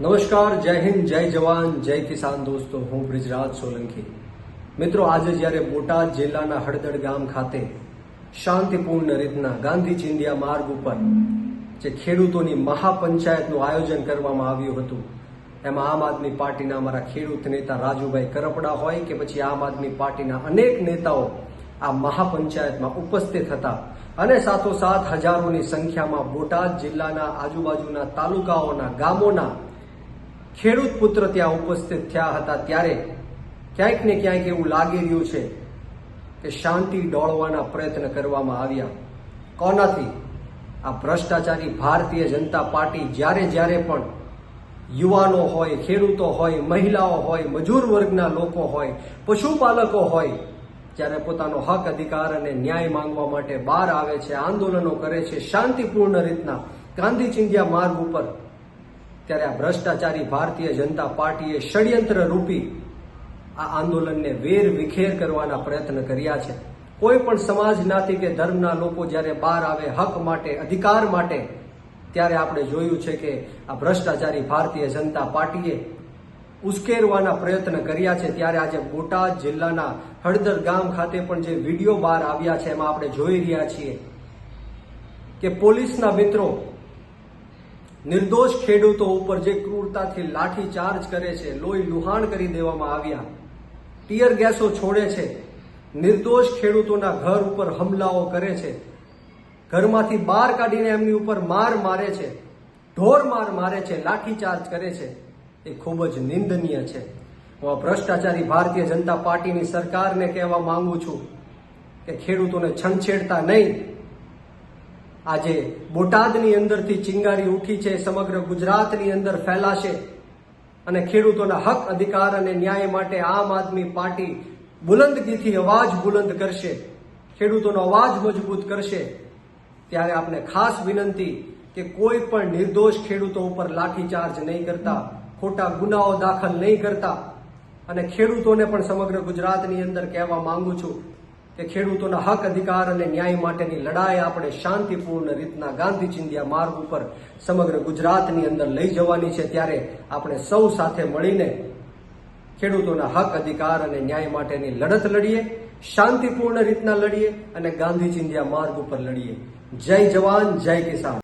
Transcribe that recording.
નમસ્કાર, જય હિન્દ, જય જવાન, જય કિસાન દોસ્તો, હું બ્રિજરાજ સોલંકી. મિત્રો, આજે જ્યારે બોટાદ જિલ્લાના હળદડ ગામ ખાતે શાંતિપૂર્ણ રીતના ગાંધી ચિંડિયા માર્ગ ઉપર જે ખેડૂતોની મહાપંચાયતનું આયોજન કરવામાં આવ્યું હતું, એમાં આમ આદમી પાર્ટીના અમારા ખેડૂત નેતા રાજુભાઈ કરપડા હોય કે પછી આમ આદમી પાર્ટીના અનેક નેતાઓ આ મહાપંચાયતમાં ઉપસ્થિત હતા અને સાથોસાથ હજારોની સંખ્યામાં બોટાદ જિલ્લાના આજુબાજુના તાલુકાઓના ગામોના ખેડૂત પુત્ર ત્યાં ઉપસ્થિત થયા હતા ત્યારે ક્યાંક ને ક્યાંક એવું લાગી રહ્યું છે કે શાંતિ ડોળવાના પ્રયત્ન કરવામાં આવ્યા. કોનાથી? આ ભ્રષ્ટાચારી ભારતીય જનતા પાર્ટી જ્યારે જ્યારે પણ યુવાનો હોય, ખેડૂતો હોય, મહિલાઓ હોય, મજૂર વર્ગના લોકો હોય, પશુપાલકો હોય જ્યારે પોતાનો હક, અધિકાર અને ન્યાય માંગવા માટે બહાર આવે છે, આંદોલનો કરે છે, શાંતિપૂર્ણ રીતના ગાંધી ચિંધ્યા માર્ગ ઉપર ત્યારે આ ભ્રષ્ટાચારી ભારતીય જનતા પાર્ટીએ ષડયંત્ર રૂપી આ આંદોલનને વેર વિખેર કરવાના પ્રયત્ન કર્યા છે. કોઈ પણ સમાજ જ્ઞાતિ કે ધર્મના લોકો જ્યારે બહાર આવે હક માટે, અધિકાર માટે, ત્યારે આપણે જોયું છે કે આ ભ્રષ્ટાચારી ભારતીય જનતા પાર્ટીએ ઉશ્કેરવાના પ્રયત્ન કર્યા છે. ત્યારે આજે બોટાદ જિલ્લાના હળદર ગામ ખાતે પણ જે વીડિયો બહાર આવ્યા છે, એમાં આપણે જોઈ રહ્યા છીએ કે પોલીસના મિત્રો નિર્દોષ ખેડૂતો ઉપર જે ક્રૂરતાથી લાઠી ચાર્જ કરે છે, લોહી લુહાણ કરી દેવામાં આવ્યા. ટીયર ગેસો છોડે છે. નિર્દોષ ખેડૂતોના ઘર ઉપર હમલાઓ કરે છે. ઘરમાંથી બહાર કાઢીને એમની ઉપર માર મારે છે. ઢોર માર મારે છે લાઠી ચાર્જ કરે છે. એ ખૂબ જ નિંદનીય છે. હું આ ભ્રષ્ટાચારી ભારતીય જનતા પાર્ટીની સરકારને કહેવા માંગુ છું કે ખેડૂતોને છંછેડતા નહીં. આજે બોટાદની અંદરથી ચિંગારી ઉઠી છે, સમગ્ર ગુજરાતની અંદર ફેલાશે. અને ખેડૂતોના હક, અધિકાર અને ન્યાય માટે આમ આદમી પાર્ટી બુલંદગીથી અવાજ બુલંદ કરશે, ખેડૂતોનો અવાજ મજબૂત કરશે. ત્યારે આપણે ખાસ વિનંતી કે કોઈ પણ નિર્દોષ ખેડૂતો ઉપર લાઠીચાર્જ નહીં કરતા, ખોટા ગુનાઓ દાખલ નહીં કરતા. અને ખેડૂતોને પણ સમગ્ર ગુજરાતની અંદર કહેવા માંગુ છું કે ખેડૂતોના હક, અધિકાર અને ન્યાય માટેની લડાઈ આપણે શાંતિપૂર્ણ રીતના ગાંધી ચિંધ્યા માર્ગ ઉપર સમગ્ર ગુજરાતની અંદર લઈ જવાની છે. ત્યારે આપણે સૌ સાથે મળીને ખેડૂતોના હક, અધિકાર અને ન્યાય માટેની લડત લડીએ, શાંતિપૂર્ણ રીતના લડીએ અને ગાંધી ચિંધ્યા માર્ગ ઉપર લડીએ. જય જવાન, જય કિસાન.